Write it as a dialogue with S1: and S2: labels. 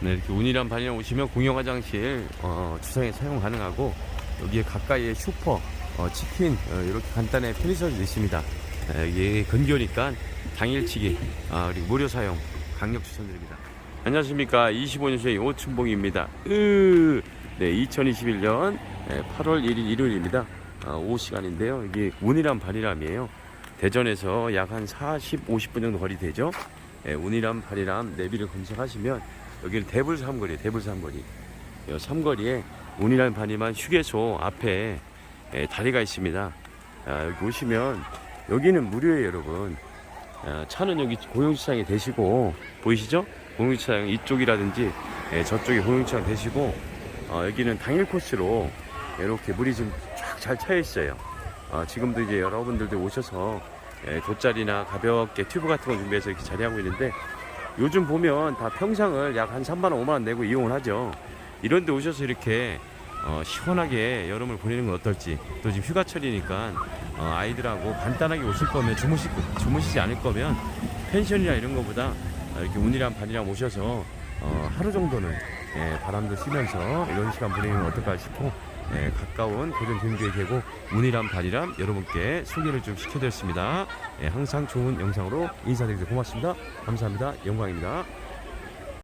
S1: 네, 이렇게 운이란 반이랑 오시면 공용 화장실 어, 주상에 사용 가능하고 여기에 가까이에 슈퍼, 어, 치킨 어, 이렇게 간단한 편의점도 있습니다. 에, 이게 근교니까 당일치기 아, 그리고 무료 사용 강력 추천드립니다. 안녕하십니까 25년생 오춘봉입니다. 으, 네 2021년 8월 1일 일요일입니다. 아, 오후 시간인데요. 이게 운이란 반이람이에요. 대전에서 약 한 40, 50분 정도 거리 되죠. 예, 운이람 반이람 내비를 검색하시면 여기는 대불 삼거리, 대불 삼거리. 이 삼거리에 운이란 반이만 휴게소 앞에 예, 다리가 있습니다. 아, 여기 오시면 여기는 무료예요, 여러분. 아, 차는 여기 공용주차장에 대시고 보이시죠? 공용주차장 이쪽이라든지 예, 저쪽에 공용주차장 대시고 어, 여기는 당일 코스로 이렇게 물이 좀쫙잘차 있어요. 어, 지금도 이제 여러분들도 오셔서 예, 돗자리나 가볍게 튜브 같은 거 준비해서 이렇게 자리하고 있는데 요즘 보면 다 평상을 약 한 3만 원, 5만 원 내고 이용을 하죠. 이런 데 오셔서 이렇게 어, 시원하게 여름을 보내는 건 어떨지. 또 지금 휴가철이니까 어, 아이들하고 간단하게 오실 거면 주무시, 주무시지 않을 거면 펜션이나 이런 거보다 어, 이렇게 운이랑 반이랑 오셔서 어, 하루 정도는 예, 바람도 쉬면서 이런 시간 보내면 어떨까 싶고 예, 가까운 고전 경주의 계곡 운이람 반이람 여러분께 소개를 좀 시켜드렸습니다. 예, 항상 좋은 영상으로 인사드리겠습니다. 고맙습니다. 감사합니다. 영광입니다.